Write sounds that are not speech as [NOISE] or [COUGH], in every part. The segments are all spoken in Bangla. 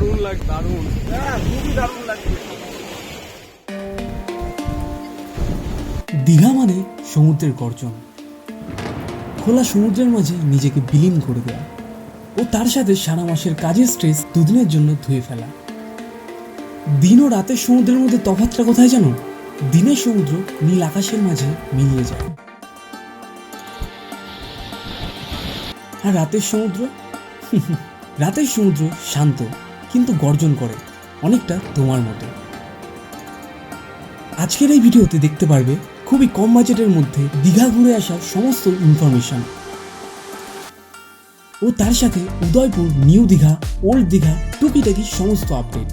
দারুণ লাগ দারুণ। হ্যাঁ খুবই দারুণ লাগছে। দীঘা মানে সমুদ্রের গর্জন। খোলা সমুদ্রের মাঝে নিজেকে বিলীন করে দেওয়া ও তার সাথে সারা মাসের কাজের স্ট্রেস দুদিনের জন্য ধুয়ে ফেলা। দিন ও রাতের সমুদ্রের মধ্যে তফাতটা কোথায় জানো? দিনের সমুদ্র নীল আকাশের মাঝে মিলিয়ে যায়। আর রাতের সমুদ্র? [LAUGHS] রাতের সমুদ্র শান্ত। কিন্তু গর্জন করে, অনেকটা তোমার মতো। আজকের এই ভিডিওতে দেখতে পারবে, খুবই কম বাজেটের মধ্যে দীঘা ঘুরে আসার সমস্ত ইনফরমেশন ও তার সাথে উদয়পুর, নিউ দীঘা, ওল্ড দীঘা, টুকিটাকি সমস্ত আপডেট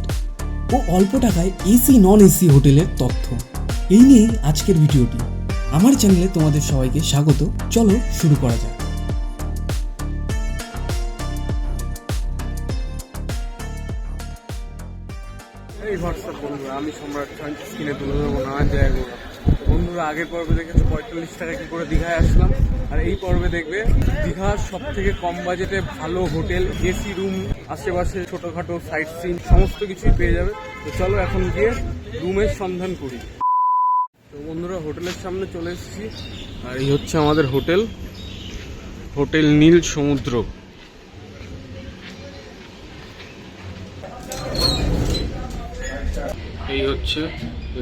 ও অল্প টাকায় এসি নন এসি হোটেলের তথ্য। এই নিয়েই আজকের ভিডিওটি। আমার চ্যানেলে তোমাদের সবাইকে স্বাগত। চলো শুরু করা যাক। হোয়াটসঅ্যাপ বন্ধুরা আমি সম্রাট খান স্ক্রিনে তুলে দেবো না জায়গাগুলো বন্ধুরা, আগের পর্বে দেখেছ পঁয়তাল্লিশ টাকা কি করে দীঘায় আসলাম? আর এই পর্বে দেখবে, দীঘার সব থেকে কম বাজেটে ভালো হোটেল, এসি রুম, আশেপাশে ছোটোখাটো সাইট সিন, সমস্ত কিছুই পেয়ে যাবে। তো চলো এখন গিয়ে রুমের সন্ধান করি। তো বন্ধুরা, হোটেলের সামনে চলে এসেছি। আর এই হচ্ছে আমাদের হোটেল। হোটেল নীল সমুদ্র। এই হচ্ছে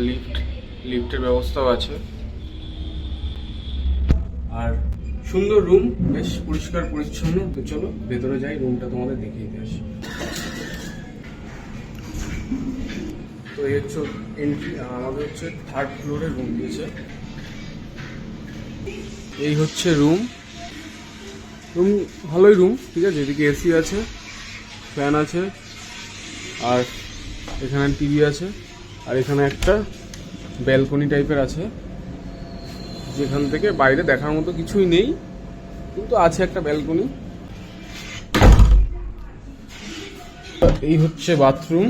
লিফট লিফটের ব্যবস্থাও আছে। আর সুন্দর রুম বেশ পরিষ্কার, পরিচ্ছন্ন। তো চলো, ভেতরে যাই রুমটা তোমাদের দেখিয়ে দিয়ে আসি। তো এই হচ্ছে এন্ট্রি আমাদের হচ্ছে থার্ড ফ্লোরে রুম দিয়েছে। এই হচ্ছে রুম রুম ভালোই রুম ঠিক আছে? এদিকে এসি আছে ফ্যান আছে, আর এখানে টিভি আছে, আর এখানে একটা ব্যালকনি টাইপের আছে, যেখান থেকে বাইরে দেখার মতো কিছুই নেই, কিন্তু আছে একটা ব্যালকনি এই হচ্ছে বাথরুম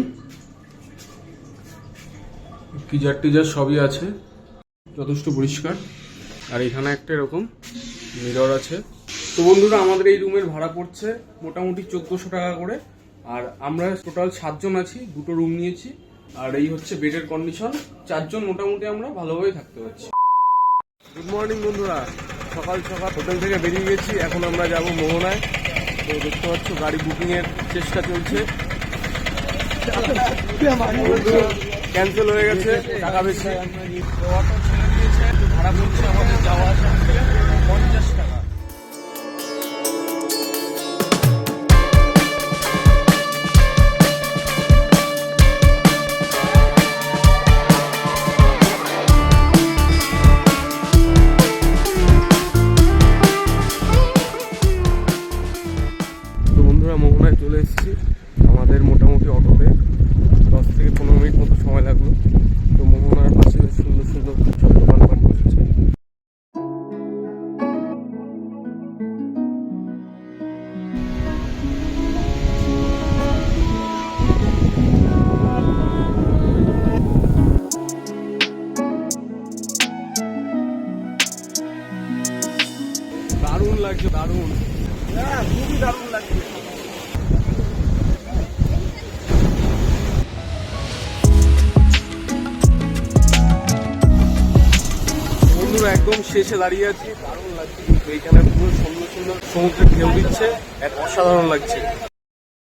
গিজার টিজার সবই আছে, যথেষ্ট পরিষ্কার। আর এখানে একটা এরকম মিরর আছে। তো বন্ধুরা, আমাদের এই রুমের ভাড়া পড়ছে মোটামুটি চোদ্দোশো টাকা করে। আর আমরা টোটাল সাতজন আছি দুটো রুম নিয়েছি আর এই হচ্ছে বেডের কন্ডিশন চারজন মোটামুটি আমরা ভালোভাবে থাকতে পারছি। গুড মর্নিং বন্ধুরা। সকাল সকাল হোটেল থেকে বেরিয়ে গেছি এখন আমরা যাব মোহনায়। তো দেখতে পাচ্ছ গাড়ি বুকিং এর চেষ্টা চলছে। ক্যান্সেল হয়ে গেছে টাকা বেশি। ভাড়া পড়ছে আমাদের যাওয়া আসা পঞ্চাশ টাকা। আমাদের মোটামুটি অটোতে দশ থেকে পনেরো মিনিট মতো সময় লাগল। তো মোহনার পাশে সুন্দর সুন্দর সব দোকানপাট একদম শেষে দাঁড়িয়ে আছি। দারুণ লাগছে এইখানে পুরো সুন্দর সুন্দর সমুদ্রের ঢেউ দিচ্ছে, এক অসাধারণ লাগছে।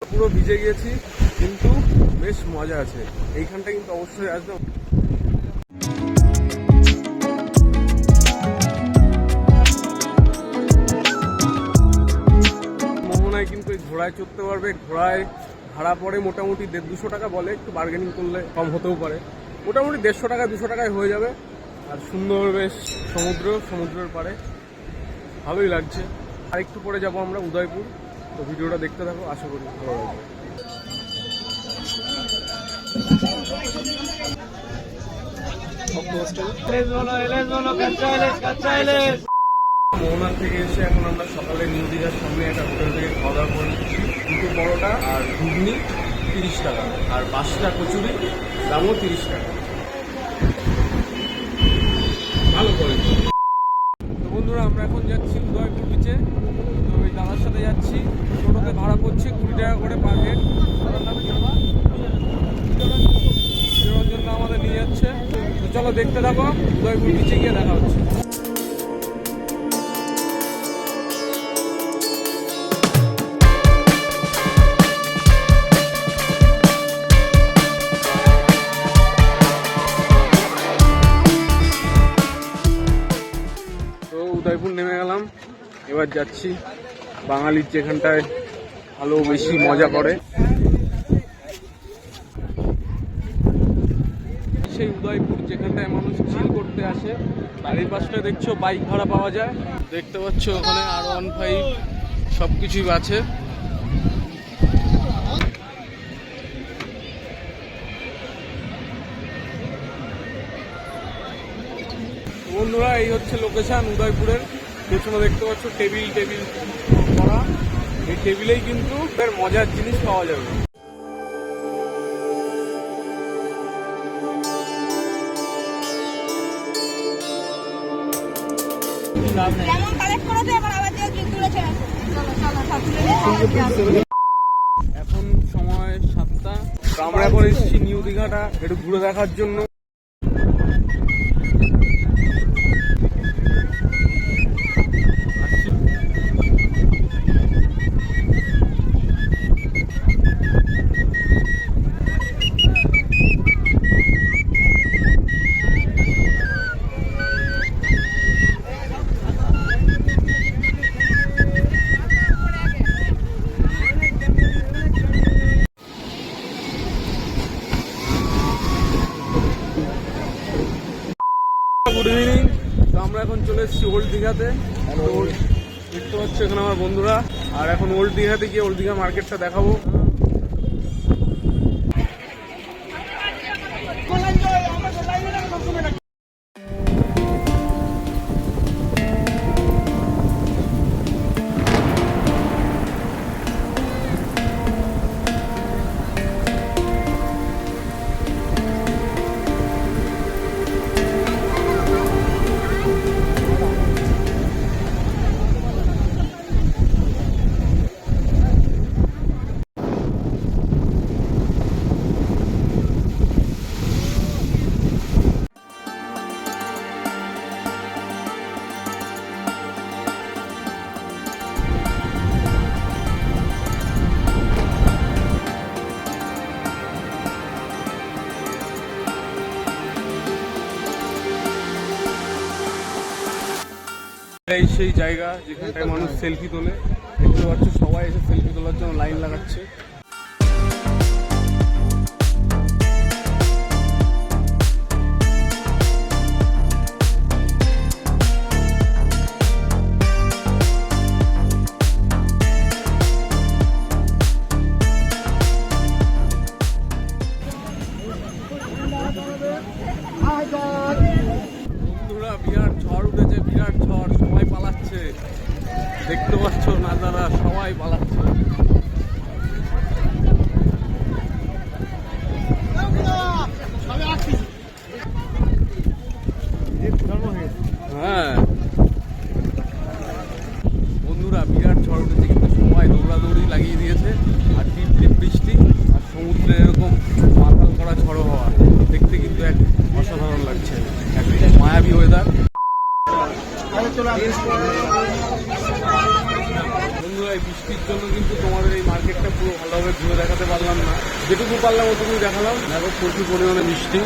পুরো ভিজে গিয়েছি, কিন্তু বেশ মজা আছে। এইখানটা কিন্তু অবশ্যই আসবে। মোহনায় কিন্তু ঘোড়ায় চড়তে পারবে। ঘোড়ায় ভাড়া পড়ে মোটামুটি দেড় দুশো টাকা বলে, একটু বার্গেনিং করলে কম হতেও পারে। মোটামুটি দেড়শো টাকা, দুশো টাকায় হয়ে যাবে। আর সুন্দর বেশ সমুদ্র, সমুদ্রের পাড়ে। ভালোই লাগছে। আর একটু পরে যাব আমরা উদয়পুর। তো ভিডিওটা দেখতে থাকো, আশা করি ভালো লাগবে। মোহনার থেকে এসে এখন আমরা সকালে নিউ দীঘার সামনে একটা হোটেল থেকে খাওয়া দাওয়া করে দুটো পরোটা আর ঘুগনি তিরিশ টাকা। আর পাঁচটা কচুরি, দামও তিরিশ টাকা। ভালো করেছে তো বন্ধুরা, আমরা এখন যাচ্ছি উদয়পুর বিচে তো ওই দাদার সাথে যাচ্ছি। টোটোতে ভাড়া পড়ছে কুড়ি টাকা করে পার হেড আমাদের নিয়ে যাচ্ছে। তো চলো দেখতে থাকো, উদয়পুর বিচে গিয়ে দেখা হচ্ছে। এবার যাচ্ছি বাঙালির যেখানটায় ভালো বেশি মজা করে। সেই উদয়পুর যেখানটায় মানুষ চিল করতে আসে, বাড়ির পাশটা দেখছ বাইক ভাড়া পাওয়া যায়। দেখতে পাচ্ছ ওখানে আর ওয়ান ফাইভ সব কিছুই আছে। বন্ধুরা, এই হচ্ছে লোকেশন উদয়পুরের। পেছনে দেখতে পাচ্ছ টেবিল টেবিল করা। এই টেবিলেই কিন্তু এর মজার জিনিস পাওয়া যাবে। এখন সময় সাতটা। আমরা এখন এসেছি নিউ দীঘাটা একটু ঘুরে দেখার জন্য। গুড ইভিনিং তো আমরা এখন চলে এসেছি ওল্ড দীঘাতে দেখতে পাচ্ছি এখানে আমার বন্ধুরা। আর এখন ওল্ড দীঘাতে গিয়ে ওল্ড দীঘা মার্কেটটা দেখাবো। সেই জায়গা যেখানটায় মানুষ সেলফি তোলে। দেখতে পাচ্ছ সবাই এসে সেলফি তোলার জন্য লাইন লাগাচ্ছে। পালাচ্ছে দেখতে পাচ্ছ নাজারা সবাই পালাচ্ছে। হ্যাঁ। বন্ধুরা, বিরাট কিন্তু দৌড়াদৌড়ি লাগিয়ে দিয়েছে। আর টিপ বৃষ্টি, আর সমুদ্রে এরকম মাথাল হওয়া, দেখতে কিন্তু এক অসাধারণ লাগছে। এক মায়াবী ওয়েদার বন্ধুরা এই বৃষ্টির জন্য কিন্তু তোমাদের এই মার্কেটটা পুরো ভালোভাবে ঘুরে দেখাতে পারলাম না। যেটুকু পারলাম ওটুকুই দেখালাম। দেখো প্রচুর পরিমাণে বৃষ্টি।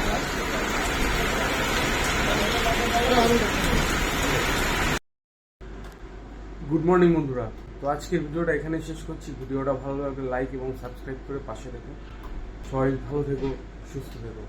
গুড মর্নিং বন্ধুরা। তো আজকের ভিডিওটা এখানে শেষ করছি। ভিডিওটা ভালো লাগলে লাইক এবং সাবস্ক্রাইব করে পাশে রেখো সবাই ভালো থেকো সুস্থ থেকো।